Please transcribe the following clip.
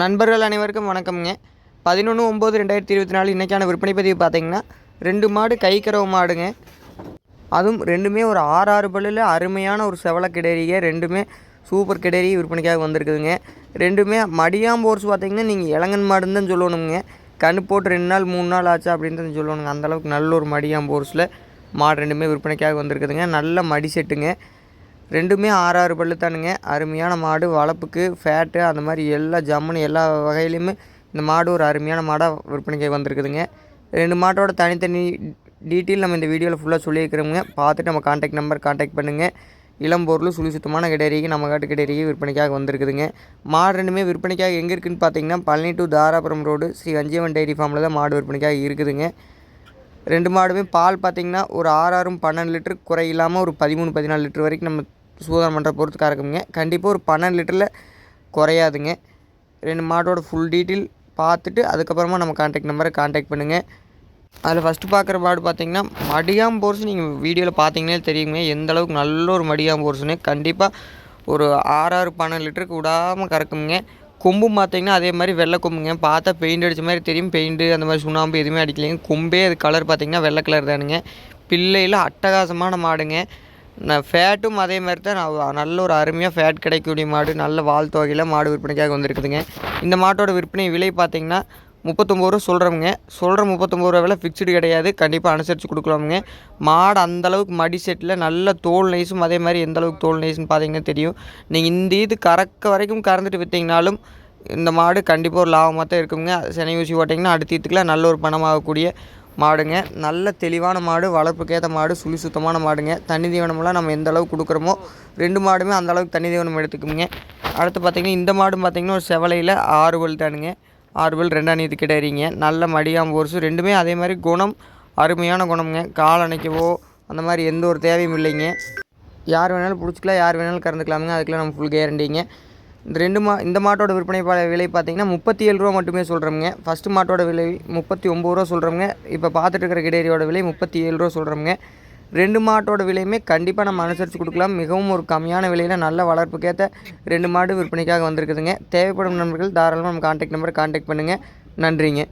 நண்பர்கள் அனைவருக்கும் வணக்கம்ங்க. பதினொன்று ஒம்பது ரெண்டாயிரத்தி இருபத்தி நாலு இன்றைக்கான விற்பனை பதிவு பார்த்தீங்கன்னா ரெண்டு மாடு கை கறவை மாடுங்க. அதுவும் ரெண்டுமே ஒரு ஆறு ஆறு பல்லில் அருமையான ஒரு செவலை கிடேரிங்க. ரெண்டுமே சூப்பர் கிடேரி விற்பனைக்காக வந்திருக்குதுங்க. ரெண்டுமே மடியாம்போர்ஸ் பார்த்தீங்கன்னா நீங்கள் இளங்கன் மாடுன்னு தான் சொல்லணுங்க. கண்ணு போட்டு ரெண்டு நாள் மூணு நாள் ஆச்சு அப்படின்னு தான் சொல்லணுங்க. அந்தளவுக்கு நல்ல ஒரு மடியாம்போர்ஸில் மாடு ரெண்டுமே விற்பனைக்காக வந்திருக்குதுங்க. நல்ல மடி செட்டுங்க. ரெண்டுமே ஆறு ஆறு பல்லு தானுங்க அருமையான மாடு வளர்ப்புக்கு ஃபேட்டு அந்த மாதிரி எல்லா ஜம்முன்னு எல்லா வகையிலையுமே இந்த மாடு ஒரு அருமையான மாடாக விற்பனைக்கு வந்திருக்குதுங்க. ரெண்டு மாட்டோட தனித்தனி டீட்டெயில் நம்ம இந்த வீடியோவில் ஃபுல்லாக சொல்லியிருக்கிறோங்க பார்த்துட்டு நம்ம காண்டாக்ட் நம்பர் காண்டாக்ட் பண்ணுங்கள் இளம்பொருள் சுழி சுத்தமான கிடேரிக்கு நம்ம காட்டு கிடேரிக்கு விற்பனைக்காக வந்திருக்குதுங்க. மாடு ரெண்டுமே விற்பனைக்காக எங்கே இருக்குதுன்னு பார்த்தீங்கன்னா Palani to Dharapuram road Sri Vanjiyavan dairy ஃபார்மில் தான் மாடு விற்பனைக்காக இருக்குதுங்க. ரெண்டு மாடுமே பால் பார்த்திங்கன்னா ஒரு ஆறு ஆறும் பன்னெண்டு லிட்டர் குறையில்லாமல் ஒரு பதிமூணு பதினாலு லிட்டர் வரைக்கும் நம்ம சூதானம் பண்ணுற பொறுத்து கறக்குங்க கண்டிப்பாக ஒரு பன்னெண்டு லிட்டரில் குறையாதுங்க. ரெண்டு மாடோட ஃபுல் டீட்டெயில் பார்த்துட்டு அதுக்கப்புறமா நம்ம காண்டாக்ட் நம்பரை காண்டாக்ட் பண்ணுங்கள் அதில் ஃபஸ்ட்டு பார்க்குற மாடு பார்த்தீங்கன்னா மடியாம் போர்ஸ் நீங்கள் வீடியோவில் பார்த்தீங்கன்னே தெரியுங்க. எந்த அளவுக்கு நல்ல ஒரு மடியாம் போர்ஸ்னு கண்டிப்பாக ஒரு ஆறாறு பன்னெண்டு லிட்டருக்கு விடாமல் கறக்குங்க கொம்பும் பார்த்தீங்கன்னா அதே மாதிரி வெள்ளை கொம்புங்க. பார்த்தா பெயிண்ட் அடித்த மாதிரி தெரியும். பெயிண்ட்டு அந்த மாதிரி சுண்ணாம்பு எதுவுமே அடிக்கலைங்க. கொம்பே அது கலர் பார்த்தீங்கன்னா வெள்ளை கலர் தானுங்க. பிள்ளையில் அட்டகாசமான மாடுங்க. ஃபேட்டும் அதே மாதிரி தான் நான் நல்ல ஒரு அருமையாக ஃபேட் கிடைக்கக்கூடிய மாடு நல்ல வால் தொகையில் மாடு விற்பனைக்காக வந்திருக்குதுங்க. இந்த மாட்டோட விற்பனை விலை பார்த்தீங்கன்னா முப்பத்தொம்பது ரூபா சொல்கிறோமுங்க சொல்கிற முப்பத்தொம்பது ரூபா விலை ஃபிக்ஸ்டு கிடையாது. கண்டிப்பாக அனுசரித்து கொடுக்கலாமுங்க. மாடு அந்தளவுக்கு மடி செட்டில் நல்ல தோல் நைஸும் அதே மாதிரி எந்த அளவுக்கு தோல் நைஸ்னு பார்த்தீங்கன்னா தெரியும். நீங்கள் இந்த இது கறக்க வரைக்கும் கறந்துட்டு விற்றீங்கனாலும் இந்த மாடு கண்டிப்பாக ஒரு லாபமாக தான் இருக்குங்க செனை ஊசி ஓட்டிங்கன்னா அடுத்த இதுக்கெலாம் நல்ல ஒரு பணமாகக்கூடிய மாடுங்க. நல்ல தெளிவான மாடு வளர்ப்புக்கேற்ற மாடு சுழி சுத்தமான மாடுங்க. தண்ணி தீவனமெல்லாம் நம்ம எந்த அளவுக்கு கொடுக்குறோமோ ரெண்டு மாடுமே அந்த அளவுக்கு தண்ணி தீவனம் எடுத்துக்குங்க அடுத்து பார்த்திங்கன்னா இந்த மாடும் பார்த்திங்கன்னா ஒரு செவலையில் ஆறு பல் தானுங்க. ஆறு பல் ரெண்டாம் நீத்து கிடையாதுங்க. நல்ல மடியாம் போர்ஸு ரெண்டுமே அதே மாதிரி குணம் அருமையான குணம்ங்க. கால் அணைக்கவோ அந்த மாதிரி எந்த ஒரு தேவையும் இல்லைங்க. யார் வேணாலும் பிடிச்சிக்கலாம் யார் வேணாலும் கறந்துக்கலாமுங்க. அதுக்கெலாம் நம்ம ஃபுல் கேரண்டிங்க இந்த ரெண்டு மா இந்த மாட்டோட விற்பனை விலை பார்த்தீங்கன்னா முப்பத்தி ஏழு ரூபா மட்டுமே சொல்கிறோமுங்க ஃபஸ்ட்டு மாட்டோட விலை முப்பத்தி ஒம்பது ரூபா சொல்கிறோமுங்க இப்போ பார்த்துட்டு இருக்கிற கிடேரியோட விலை முப்பத்தி ஏழு ரூபா சொல்கிறோமுங்க ரெண்டு மாட்டோட விலையுமே கண்டிப்பாக நம்ம அனுசரித்து கொடுக்கலாம். மிகவும் ஒரு கம்மியான விலையில் நல்ல வளர்ப்புக்கேற்ற ரெண்டு மாடு விற்பனைக்காக வந்திருக்குதுங்க. தேவைப்படும் நண்பர்கள் தாராளமாக நம்ம கான்டாக்ட் நம்பரை கான்டாக்ட் பண்ணுங்கள் நன்றிங்க.